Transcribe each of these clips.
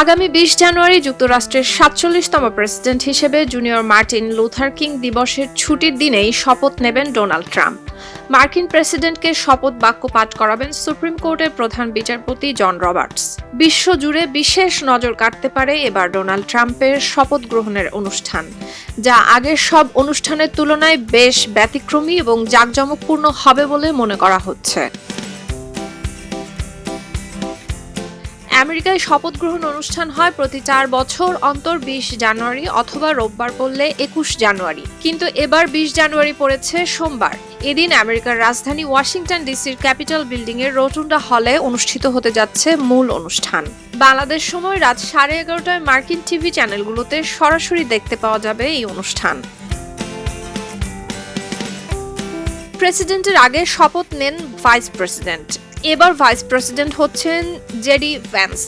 আগামী বিশ জানুয়ারি যুক্তরাষ্ট্রের সাতচল্লিশতম প্রেসিডেন্ট হিসেবে জুনিয়র মার্টিন লুথার কিং দিবসের ছুটির দিনেই শপথ নেবেন ডোনাল্ড ট্রাম্প। মার্কিন প্রেসিডেন্টকে শপথ বাক্য পাঠ করাবেন সুপ্রিম কোর্টের প্রধান বিচারপতি জন রবার্টস। বিশ্বজুড়ে বিশেষ নজর কাটতে পারে এবার ডোনাল্ড ট্রাম্পের শপথ গ্রহণের অনুষ্ঠান, যা আগের সব অনুষ্ঠানের তুলনায় বেশ ব্যতিক্রমী এবং জাঁকজমকপূর্ণ হবে বলে মনে করা হচ্ছে। আমেরিকায় শপথ গ্রহণ অনুষ্ঠান হয় প্রতি চার বছর অন্তর বিশ জানুয়ারি অথবা রোববার পড়লে একুশ জানুয়ারি। কিন্তু এবার বিশ জানুয়ারি পড়েছে সোমবার। এদিন আমেরিকার রাজধানী ওয়াশিংটন ডিসির ক্যাপিটাল বিল্ডিং এর রোটুন্ডা হলে অনুষ্ঠিত হতে যাচ্ছে মূল অনুষ্ঠান। বাংলাদেশ সময় রাত সাড়ে এগারোটায় মার্কিন টিভি চ্যানেলগুলোতে সরাসরি দেখতে পাওয়া যাবে এই অনুষ্ঠান। প্রেসিডেন্টের আগে শপথ নেন ভাইস প্রেসিডেন্ট। এবার ভাইস প্রেসিডেন্ট হচ্ছেন জেডি ভ্যান্স।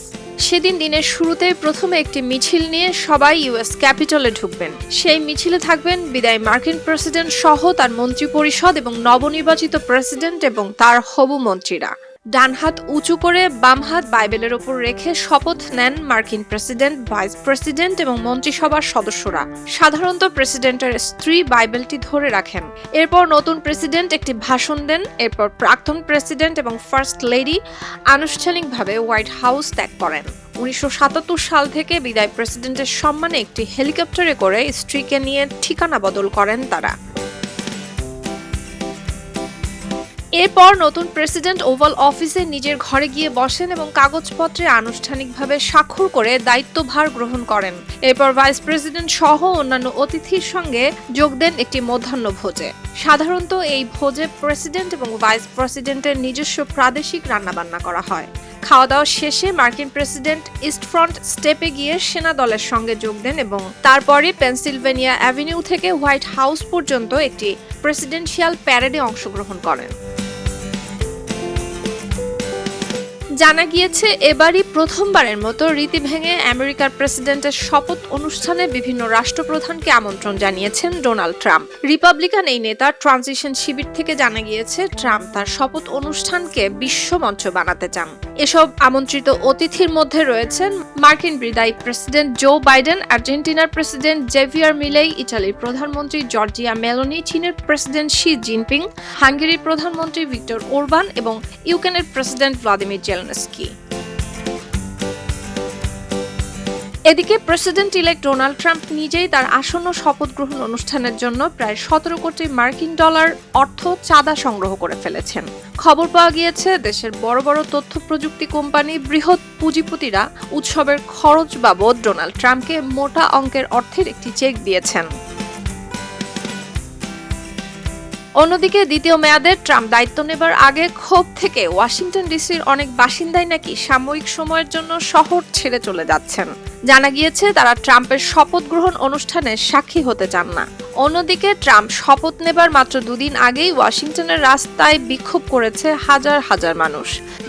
সেদিন দিনের শুরুতে প্রথমে একটি মিছিল নিয়ে সবাই ইউএস ক্যাপিটলে ঢুকবেন। সেই মিছিলে থাকবেন বিদায় মার্কিন প্রেসিডেন্ট সহ তার মন্ত্রী পরিষদ এবং নবনির্বাচিত প্রেসিডেন্ট এবং তার হবু মন্ত্রীরা। ডান হাত উঁচু করে বাম হাত বাইবেলের ওপর রেখে শপথ নেন মার্কিন প্রেসিডেন্ট, ভাইস প্রেসিডেন্ট এবং মন্ত্রিসভার সদস্যরা। সাধারণত প্রেসিডেন্টের স্ত্রী বাইবেলটি ধরে রাখেন। এরপর নতুন প্রেসিডেন্ট একটি ভাষণ দেন। এরপর প্রাক্তন প্রেসিডেন্ট এবং ফার্স্ট লেডি আনুষ্ঠানিকভাবে হোয়াইট হাউস ত্যাগ করেন। উনিশশো সাতাত্তর সাল থেকে বিদায় প্রেসিডেন্টের সম্মানে একটি হেলিকপ্টারে করে স্ত্রীকে নিয়ে ঠিকানা বদল করেন তারা। এরপর নতুন প্রেসিডেন্ট ওভাল অফিসে নিজের ঘরে গিয়ে বসেন এবং কাগজপত্রে আনুষ্ঠানিকভাবে স্বাক্ষর করে দায়িত্বভার গ্রহণ করেন। এরপর ভাইস প্রেসিডেন্ট সহ অন্যান্য অতিথির সঙ্গে যোগ দেন একটি মধ্যাহ্ন ভোজে। সাধারণত এই ভোজে প্রেসিডেন্ট এবং ভাইস প্রেসিডেন্টের নিজস্ব প্রাদেশিক রান্নাবান্না করা হয়। খাওয়া দাওয়া শেষে মার্কিন প্রেসিডেন্ট ইস্ট ফ্রন্ট স্টেপে গিয়ে সেনা দলের সঙ্গে যোগ দেন এবং তারপরে পেনসিলভেনিয়া অ্যাভিনিউ থেকে হোয়াইট হাউস পর্যন্ত একটি প্রেসিডেন্সিয়াল প্যারেডে অংশগ্রহণ করেন। জানা গিয়েছে, এবারই প্রথমবারের মতো রীতি ভেঙে আমেরিকার প্রেসিডেন্টের শপথ অনুষ্ঠানে বিভিন্ন রাষ্ট্রপ্রধানকে আমন্ত্রণ জানিয়েছেন ডোনাল্ড ট্রাম্প। রিপাবলিকান এই নেতা ট্রানজিশন শিবির থেকে জানা গিয়েছে, ট্রাম্প তার শপথ অনুষ্ঠানকে বিশ্বমঞ্চ বানাতে চান। এসব আমন্ত্রিত অতিথির মধ্যে রয়েছেন মার্কিন বিদায়ী প্রেসিডেন্ট জো বাইডেন, আর্জেন্টিনার প্রেসিডেন্ট জেভিয়ার মিলেই, ইটালির প্রধানমন্ত্রী জর্জিয়া মেলোনি, চীনের প্রেসিডেন্ট শি জিনপিং, হাঙ্গেরির প্রধানমন্ত্রী ভিক্টর ওরবান এবং ইউক্রেনের প্রেসিডেন্ট ভ্লাদিমির জেলনেস্কি। এদিকে প্রেসিডেন্ট ইলেক্ট ডোনাল্ড ট্রাম্প নিজেই তার আসন্ন শপথ গ্রহণ অনুষ্ঠানের জন্য প্রায় সতেরো কোটি মার্কিন ডলার অর্থ চাঁদা সংগ্রহ করে ফেলেছেন। খবর পাওয়া গিয়েছে, দেশের বড় বড় তথ্য প্রযুক্তি কোম্পানি বৃহৎ পুঁজিপতিরা উৎসবের খরচ বাবদ ডোনাল্ড ট্রাম্পকে মোটা অঙ্কের অর্থের একটি চেক দিয়েছেন। অন্যদিকে দ্বিতীয় মেয়াদে ট্রাম্প দায়িত্ব নেবার আগে ক্ষোভ থেকে ওয়াশিংটন ডিসির অনেক বাসিন্দাই নাকি সাময়িক সময়ের জন্য শহর ছেড়ে চলে যাচ্ছেন। জানা গিয়েছে, তারা ট্রাম্পের শপথ গ্রহণ অনুষ্ঠানে সাক্ষী হতে চান না। অন্যদিকে ট্রাম্প শপথ নেবার মাত্র দুদিন আগেই ওয়াশিংটনের রাস্তায় বিক্ষোভ করেছে হাজার হাজার মানুষ,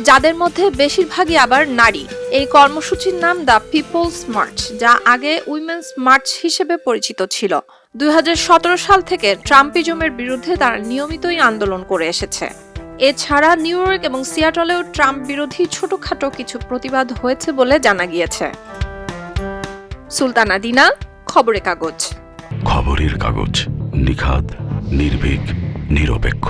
যাদের মধ্যে বেশিরভাগই আবার নারী। এই কর্মসূচির নাম দ্য পিপলস মার্চ, যা আগে উইমেন্স মার্চ হিসেবে পরিচিত ছিল। দু হাজার সতেরো সাল থেকে ট্রাম্পিজমের বিরুদ্ধে তারা নিয়মিতই আন্দোলন করে এসেছে। এছাড়া নিউ ইয়র্ক এবং সিয়াটলেও ট্রাম্প বিরোধী ছোটখাটো কিছু প্রতিবাদ হয়েছে বলে জানা গিয়েছে। সুলতানা দিনা, খবরের কাগজ। খবরের কাগজ, নিখাদ, নির্ভীক, নিরপেক্ষ।